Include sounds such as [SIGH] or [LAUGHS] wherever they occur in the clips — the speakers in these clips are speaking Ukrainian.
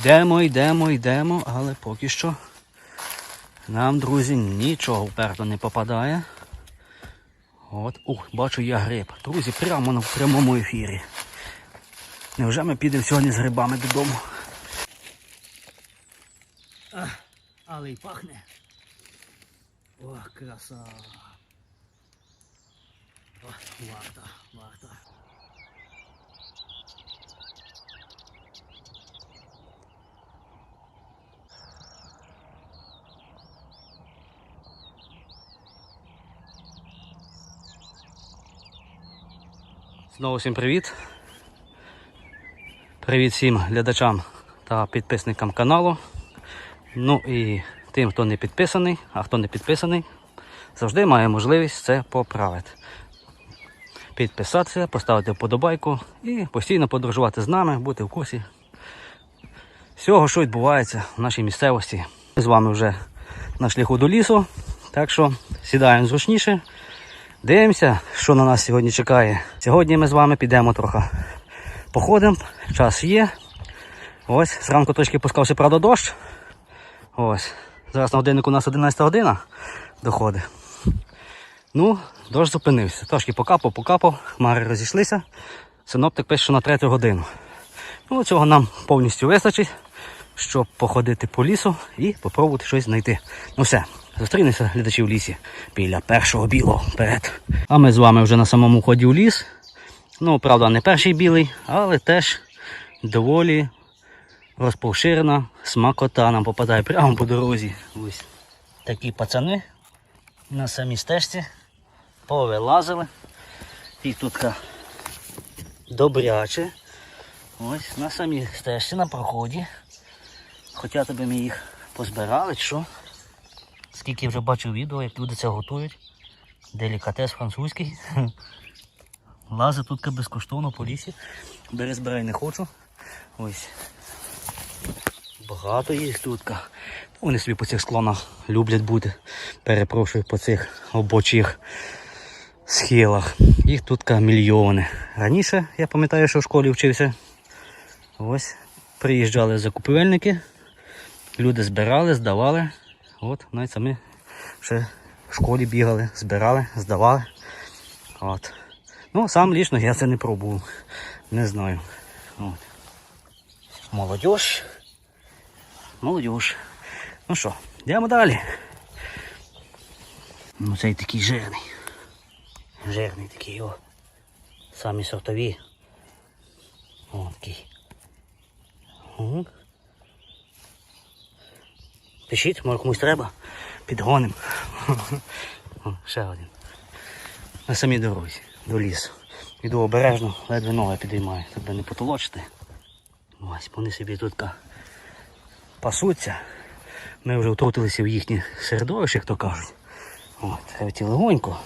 Йдемо, йдемо, йдемо, але поки що нам, друзі, нічого вперто не попадає. От, ух, бачу я гриб. Друзі, прямо на прямому ефірі. Невже ми підемо сьогодні з грибами додому? Але й пахне. Ох, краса. О, варта, варта. Знову всім привіт. Привіт всім глядачам та підписникам каналу. Ну і тим, хто не підписаний, а хто не підписаний, завжди має можливість це поправити. Підписатися, поставити вподобайку і постійно подорожувати з нами, бути в курсі всього, що відбувається в нашій місцевості. Ми з вами вже на шляху до лісу, так що сідаємо зручніше. Дивимося, що на нас сьогодні чекає. Сьогодні ми з вами підемо трохи походимо, час є. Ось, зранку трошки пускався, правда, дощ. Ось. Зараз на годиннику у нас 11 година доходить. Ну, дощ зупинився. Трошки покапав, покапав, хмари розійшлися. Синоптик пише, що на третю годину. Ну, цього нам повністю вистачить, щоб походити по лісу і попробувати щось знайти. Ну все, зустрінемося глядачі в лісі біля першого білого вперед. А ми з вами вже на самому ході у ліс. Ну, правда, не перший білий, але теж доволі розпоширена смакота нам попадає прямо по дорозі. Ось такі пацани на самій стежці повилазили. І тут добряче. Ось на самій стежці на проході. Хоча тобі ми їх позбирали, що. Скільки вже бачив відео, як люди це готують. Делікатес французький. [LAUGHS] Лази тут безкоштовно по лісі. Бери збирай не хочу. Ось. Багато їх тут. Вони собі по цих склонах люблять бути. Перепрошую по цих обочих схилах. Їх тут мільйони. Раніше, я пам'ятаю, що в школі вчився. Ось приїжджали закупівельники, люди збирали, здавали. От, навіть самі ще в школі бігали, збирали, здавали. От. Ну, сам лічно я це не пробував. Не знаю. От. Молодіж. Молодіж. Ну що, йдемо далі. Ну цей такий жирний. Жирний такий, о. Самі сортові. О, такий. Угу. Пишіть, може комусь треба. Підгоним. [LAUGHS] Ще один. На самій дорозі, до лісу. Іду обережно, ледве ноги підіймаю, тебе не потолочити. Ось, вони собі тут пасуться. Ми вже втрутилися в їхнє середовище, як то кажуть. От, треба ті легонько.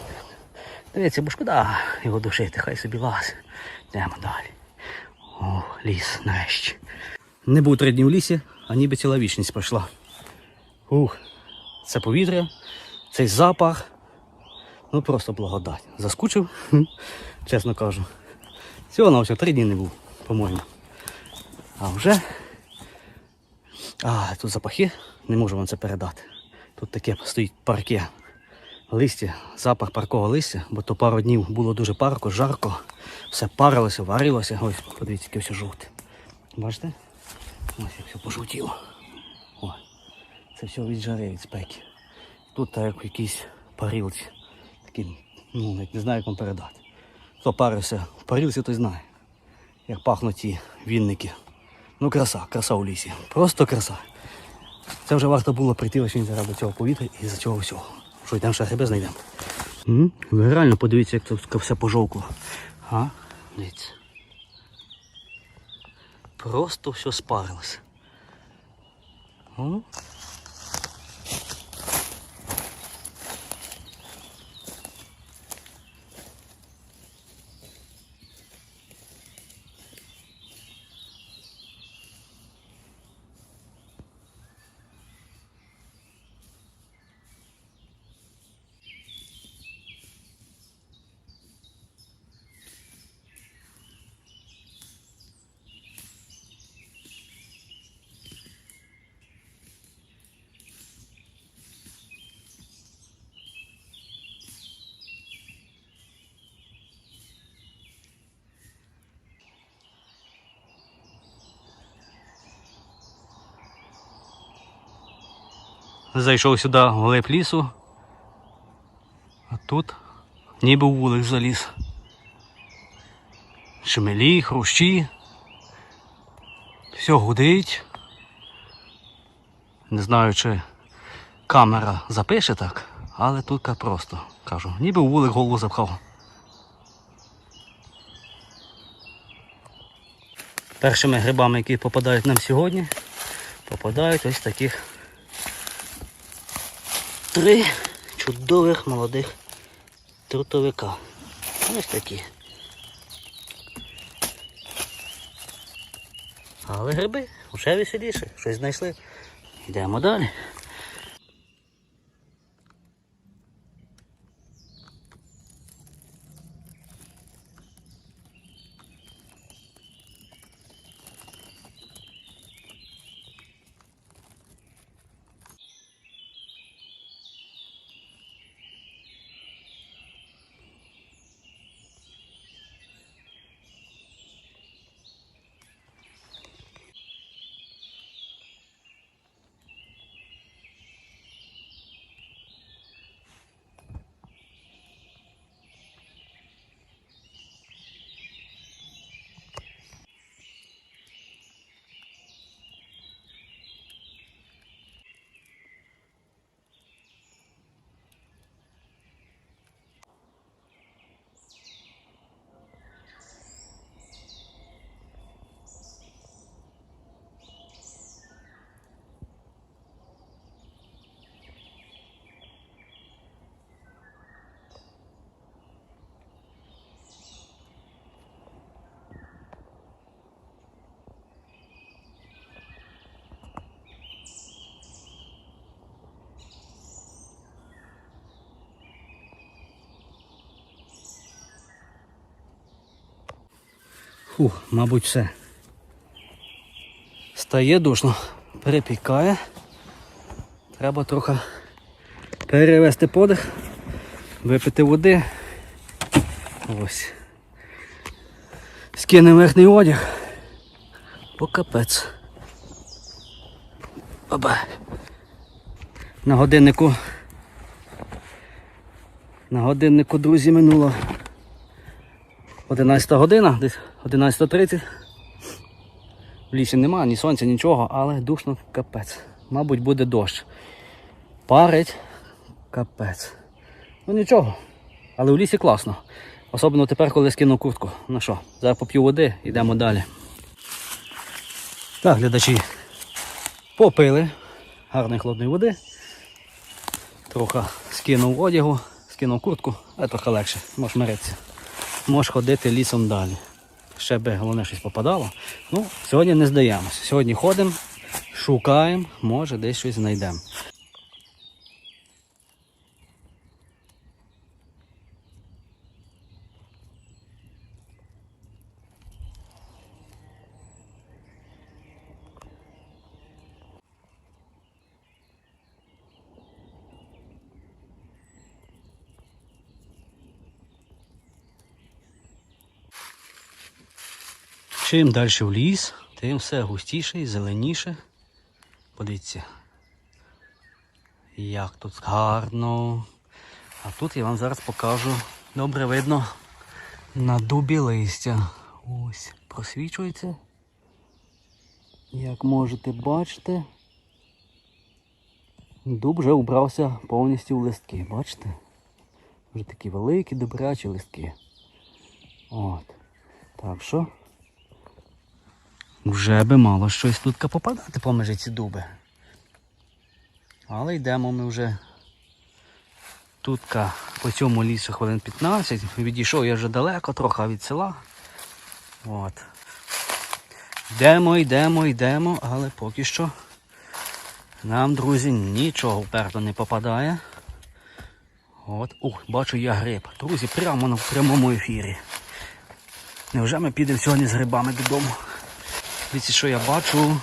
Дивіться, бо шкода його душити, хай собі лаз. Йдемо далі. О, ліс нарешті. Не був три дні в лісі, а ніби ціла вічність пройшла. Ух, це повітря, цей запах. Ну просто благодать. Заскучив, чесно кажу. Всього на три дні не був, по-моєму. А вже. А, тут запахи, не можу вам це передати. Тут таке стоїть парке. Листя, запах паркового листя, бо то пару днів було дуже парко, жарко, все парилося, варилося. Ось, подивіться, яке все жовте. Бачите? Ось як все пожовтіло. Це все від жари, від спеки. Тут так як в якійсь парілці. Такі, ну, навіть не знаю, як вам передати. Хто парився в парілці, той знає, як пахнуть ті вінники. Ну, краса, краса у лісі. Просто краса. Це вже варто було прийти лише заради цього повітря і за цього всього. Що йдемо ще гриби знайдемо. Ви реально подивіться, як тут все пожовкло. А? Дивіться. Просто все спарилося. Зайшов сюди в глиб лісу. А тут ніби вулик заліз. Шмелі, хрущі. Все гудить. Не знаю, чи камера запише так, але тут просто кажу, ніби вулик голову запхав. Першими грибами, які попадають нам сьогодні, попадають ось таких три чудових молодих трутовика. Ось такі. Але гриби вже веселіше, щось знайшли. Йдемо далі. Фух, мабуть, все. Стає душно, перепікає. Треба трохи перевести подих, випити води. Ось. Скинемо верхній одяг. По капець. Оба. На годиннику. На годиннику, друзі, минуло 11 година, десь 11.30. В лісі нема, ні сонця, нічого, але душно капець. Мабуть, буде дощ. Парить капець. Ну нічого. Але в лісі класно. Особливо тепер, коли скинув куртку. Ну що, зараз поп'ю води, йдемо далі. Так, глядачі. Попили гарної холодної води. Трохи скинув одягу, скинув куртку, а трохи легше, можеш миритися можеш ходити лісом далі. Ще би головне щось попадало. Ну, сьогодні не здаємося. Сьогодні ходимо, шукаємо, може десь щось знайдемо. Чим далі в ліс, тим все густіше і зеленіше. Подивіться, як тут гарно. А тут я вам зараз покажу. Добре видно на дубі листя. Ось, просвічується. Як можете бачити, дуб вже убрався повністю в листки. Бачите? Вже такі великі, добрячі листки. От. Так що. Вже би мало щось тут попадати поміж ці дуби. Але йдемо ми вже тут по цьому лісу хвилин 15. Відійшов я вже далеко, трохи від села. От. Йдемо, йдемо, йдемо, але поки що нам, друзі, нічого вперто не попадає. От, ух, бачу я гриб. Друзі, прямо на прямому ефірі. Невже ми підемо сьогодні з грибами додому? Дивіться, що я бачу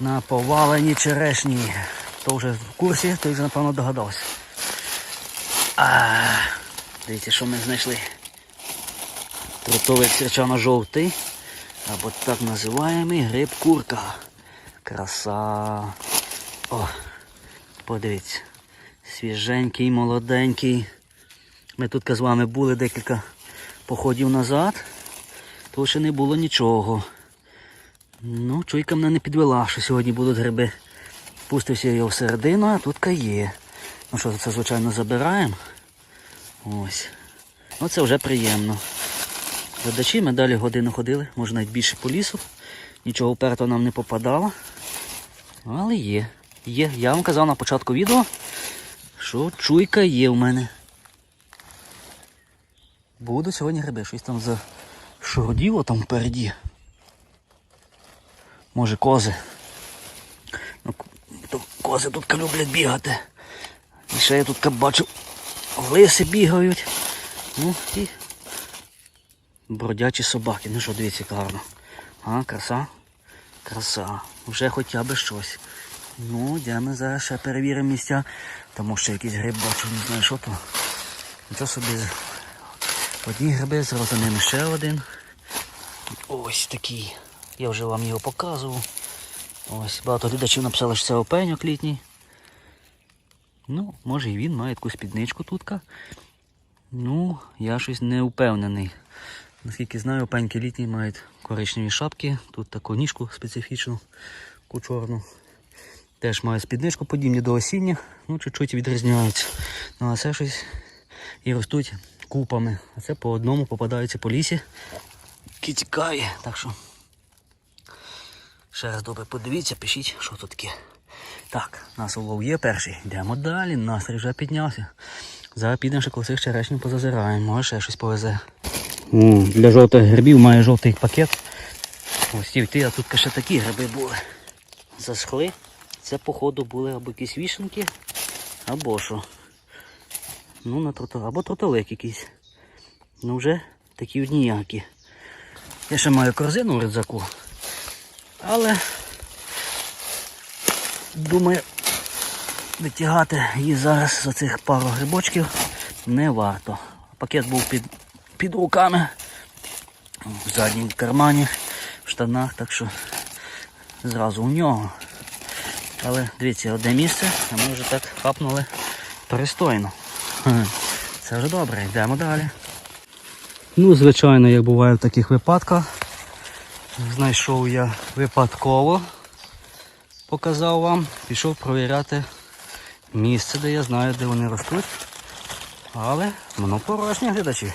на поваленій черешні. Хто вже в курсі, той вже напевно догадався. А, дивіться, що ми знайшли. Трутовик свячано-жовтий. Або так називаємо гриб курка. Краса. О, Подивіться. Свіженький, молоденький. Ми тут з вами були декілька походів назад. То ще не було нічого. Ну, чуйка мене не підвела, що сьогодні будуть гриби. Пустився я його всередину, а тут є. Ну що, це звичайно забираємо. Ось. Ну це вже приємно. Глядачі ми далі годину ходили, може навіть більше по лісу. Нічого вперто нам не попадало. Але є. Є. Я вам казав на початку відео, що чуйка є в мене. Буду сьогодні гриби, щось там за шурділо там впереді. Може кози. Ну, кози тут люблять бігати. І ще я тут бачу, лиси бігають. Ну і бродячі собаки. Ну що, дивіться, гарно. А, краса. Краса. Вже хоча б щось. Ну, йдемо зараз ще перевіримо місця. Тому що якийсь гриб бачу, не знаю, що то. Нічого собі. Одні гриби, зразу ними ще один. Ось такий. Я вже вам його показував. Ось багато глядачів написали, що це опеньок літній. Ну, може і він має якусь підничку тутка. Ну, я щось не впевнений. Наскільки знаю, опеньки літні мають коричневі шапки. Тут таку ніжку специфічну, таку чорну. Теж має спідничку подібні до осінніх, ну чуть-чуть відрізняються. Ну а це щось і ростуть купами. А це по одному попадаються по лісі. Які цікаві. Так що ще раз добре подивіться, пишіть, що тут таке. Так, нас улов є перший. Йдемо далі, настрій вже піднявся. Зараз підемо ще коло черешнів позазираємо, може ще щось повезе. О, для жовтих грибів має жовтий пакет. Ось ті а тут ще такі гриби були. Засхли. Це, походу, були або якісь вішенки, або що. Ну, на троту, або тротовик якийсь. Ну вже такі от ніякі. Я ще маю корзину в рюкзаку. Але думаю, витягати її зараз за цих пару грибочків не варто. Пакет був під, під руками, в задній кармані, в штанах, так що зразу у нього. Але дивіться, одне місце, а ми вже так хапнули пристойно. Це вже добре, йдемо далі. Ну, звичайно, як буває в таких випадках, знайшов я випадково, показав вам, пішов провіряти місце, де я знаю, де вони ростуть. Але воно порожнє глядачі.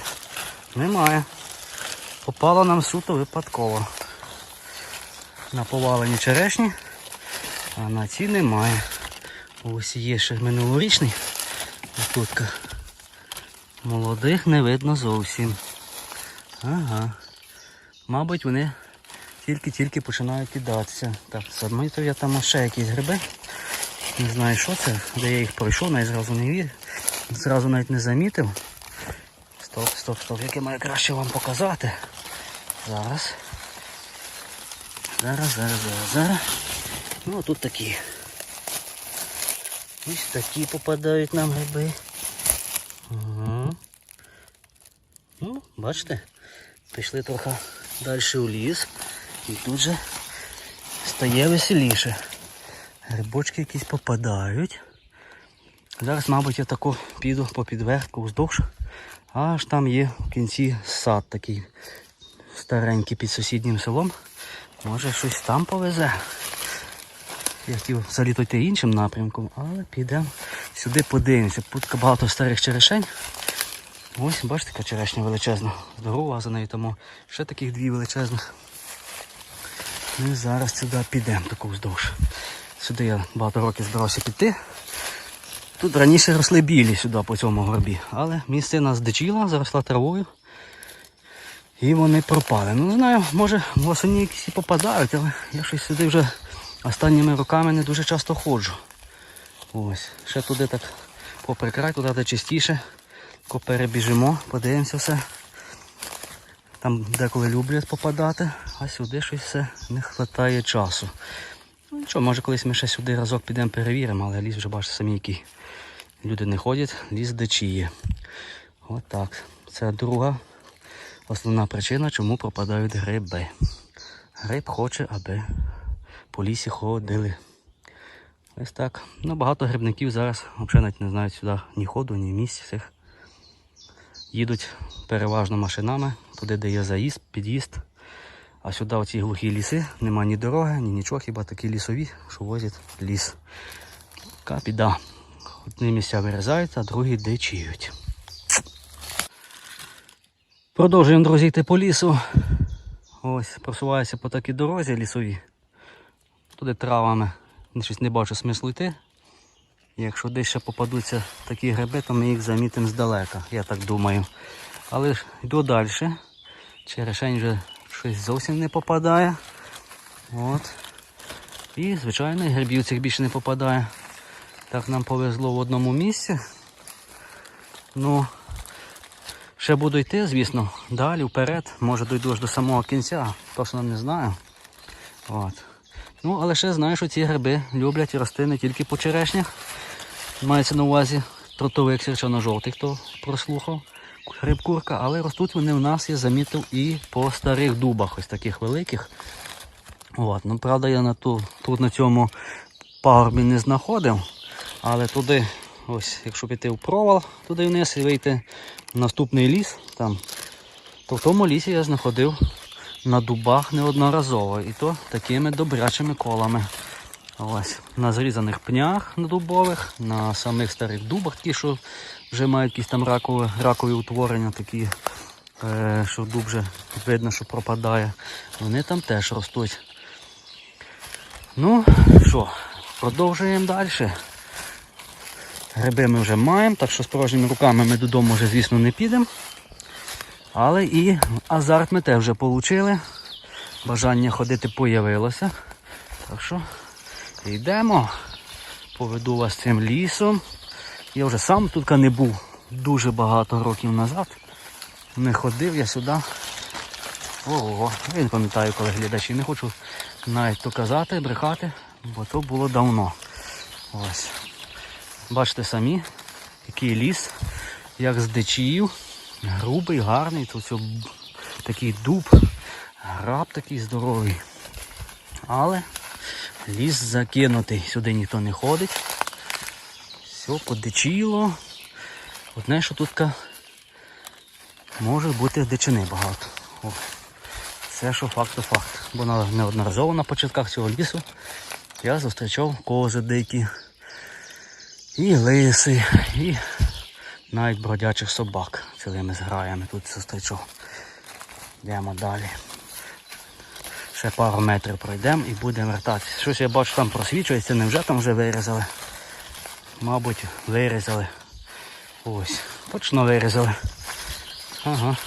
Немає. Попало нам суто випадково. На повалені черешні, а на ці немає. Ось є ще минулорічний. Тутка. Молодих не видно зовсім. Ага. Мабуть, вони тільки-тільки починають кидатися. Так, замітив я там ще якісь гриби. Не знаю, що це, де я їх пройшов, навіть зразу не вір. Зразу навіть не замітив. Стоп, стоп, стоп, яке маю краще вам показати. Зараз. Зараз, зараз, зараз, зараз. Ну, тут такі. Ось такі попадають нам гриби. Ага. Ну, бачите, пішли трохи далі у ліс. І тут же стає веселіше. Грибочки якісь попадають. Зараз, мабуть, я тако піду по підверху вздовж. Аж там є в кінці сад такий старенький під сусіднім селом. Може щось там повезе. Я хотів залітати іншим напрямком, але підемо сюди подивимося. Тут багато старих черешень. Ось, бачите, яка черешня величезна. Здорова за нею тому ще таких дві величезних. Ну і зараз сюди підемо таку вздовж. Сюди я багато років збирався піти. Тут раніше росли білі сюди по цьому горбі, але місцина здичіла, заросла травою. І вони пропали. Ну не знаю, може восені якісь і попадають, але я щось сюди вже останніми роками не дуже часто ходжу. Ось, ще туди так попри край, туди де чистіше. Перебіжимо, подивимося все. Там деколи люблять попадати, а сюди щось все не вистачає часу. Ну нічого, може колись ми ще сюди разок підемо перевіримо, але ліс вже бачите самі який. Люди не ходять, ліс дичіє. Отак. Це друга основна причина, чому пропадають гриби. Гриб хоче, аби по лісі ходили. Ось так. Ну, багато грибників зараз взагалі навіть не знають сюди ні ходу, ні місць цих. Їдуть переважно машинами, туди, де є заїзд, під'їзд. А сюди оці глухі ліси, нема ні дороги, ні нічого, хіба такі лісові, що возять ліс. Така. Одні місця вирізають, а другі дичіють. Продовжуємо, друзі, йти по лісу. Ось, просуваюся по такій дорозі лісовій. Туди травами щось не бачу смислу йти. Якщо десь ще попадуться такі гриби, то ми їх замітимо здалека, я так думаю. Але ж йду далі. Черешень вже щось зовсім не попадає. От. І, звичайно, грибів цих більше не попадає. Так нам повезло в одному місці. Ну, ще буду йти, звісно, далі, вперед. Може дойду аж до самого кінця, точно не знаю. От. Ну, але ще знаю, що ці гриби люблять рости не тільки по черешнях. Мається на увазі тротовик черчано-жовтий, хто прослухав. Гриб курка, але ростуть вони в нас, я замітив, і по старих дубах, ось таких великих. От. Ну, правда, я на ту, тут на цьому пагорбі не знаходив. Але туди, ось, якщо піти в провал, туди вниз і вийти в наступний ліс, там, то в тому лісі я знаходив на дубах неодноразово. І то такими добрячими колами. Ось, на зрізаних пнях на дубових, на самих старих дубах, ті, що вже мають якісь там ракові, ракові утворення, такі, е, що дуб вже видно, що пропадає. Вони там теж ростуть. Ну що, продовжуємо далі. Гриби ми вже маємо, так що з порожніми руками ми додому вже, звісно, не підемо. Але і азарт ми теж вже отримали. Бажання ходити появилося. Так що йдемо. Поведу вас цим лісом. Я вже сам тут не був дуже багато років назад. Не ходив я сюди. Ого, я не пам'ятаю, коли глядачі. Не хочу навіть то казати, брехати, бо то було давно. Ось. Бачите самі, який ліс, як з дичів. Грубий, гарний, тут все такий дуб, граб такий здоровий. Але ліс закинутий, сюди ніхто не ходить. Все подичіло. Одне, що тут може бути дичини багато. О, це що факт то факт. Бо неодноразово на початках цього лісу я зустрічав кози дикі, і лиси, і навіть бродячих собак цілими зграями тут зустрічав. Йдемо далі. Ще пару метрів пройдемо і будемо вертатися. Щось я бачу там просвічується, невже там вже вирізали? Мабуть, вирізали. Ось, точно вирізали. Ага.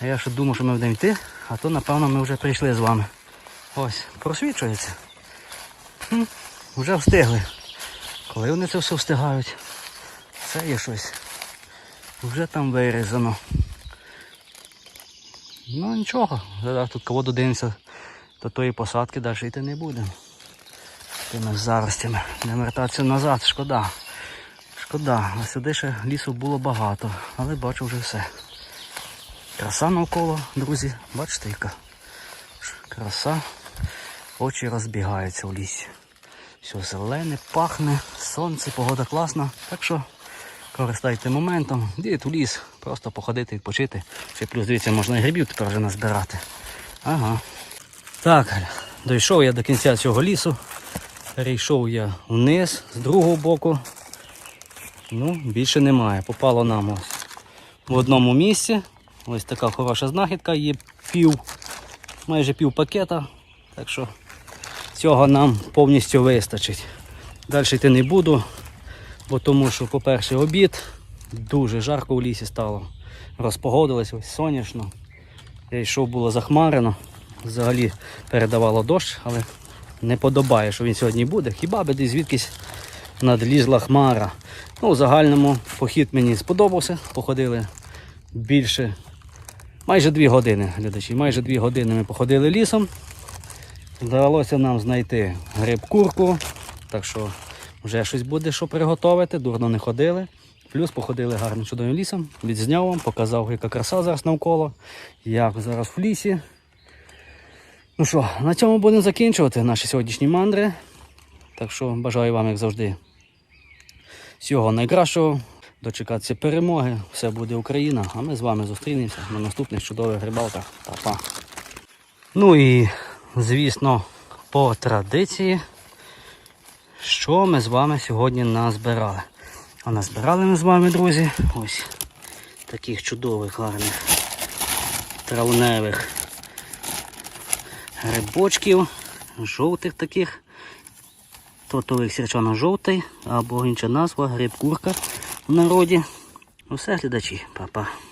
Я ще думав, що ми будемо йти, а то напевно ми вже прийшли з вами. Ось, просвічується. Хм, вже встигли. Коли вони це все встигають? Це є щось. Вже там вирізано. Ну нічого, зараз тут кого додивимося до тої посадки, далі йти не будемо. Тими заростями. Не вертатися назад, шкода. Шкода, а сюди ще лісу було багато, але бачу вже все. Краса навколо, друзі, бачите яка? Краса. Очі розбігаються в лісі. Все зелене, пахне, сонце, погода класна. Так що користайте моментом, йдіть у ліс, просто походити, відпочити. Ще плюс дивіться, можна і грибів тепер вже назбирати. Ага. Так, дійшов я до кінця цього лісу. Перейшов я вниз з другого боку. Ну, більше немає. Попало нам ось в одному місці. Ось така хороша знахідка, є пів, майже пів пакета. Так що цього нам повністю вистачить. Далі йти не буду, бо тому що, по-перше, обід, дуже жарко в лісі стало. Розпогодилось, ось сонячно. Я йшов, було захмарено. Взагалі передавало дощ, але не подобає, що він сьогодні буде. Хіба би десь звідкись надлізла хмара. Ну, в загальному похід мені сподобався. Походили більше, майже дві години, глядачі, майже дві години ми походили лісом. Вдалося нам знайти гриб курку, так що вже щось буде, що приготувати, дурно не ходили. Плюс походили гарним чудовим лісом, відзняв вам, показав, яка краса зараз навколо, як зараз в лісі. Ну що, на цьому будемо закінчувати наші сьогоднішні мандри. Так що бажаю вам, як завжди, всього найкращого. Дочекатися перемоги. Все буде Україна. А ми з вами зустрінемося на наступних чудових рибалках. Па-па. Ну і, звісно, по традиції, що ми з вами сьогодні назбирали. А назбирали ми з вами, друзі, ось таких чудових, гарних травневих грибочків, жовтих таких, тотових сірчано-жовтий, або інша назва гриб курка в народі. Усе глядачі, па-па.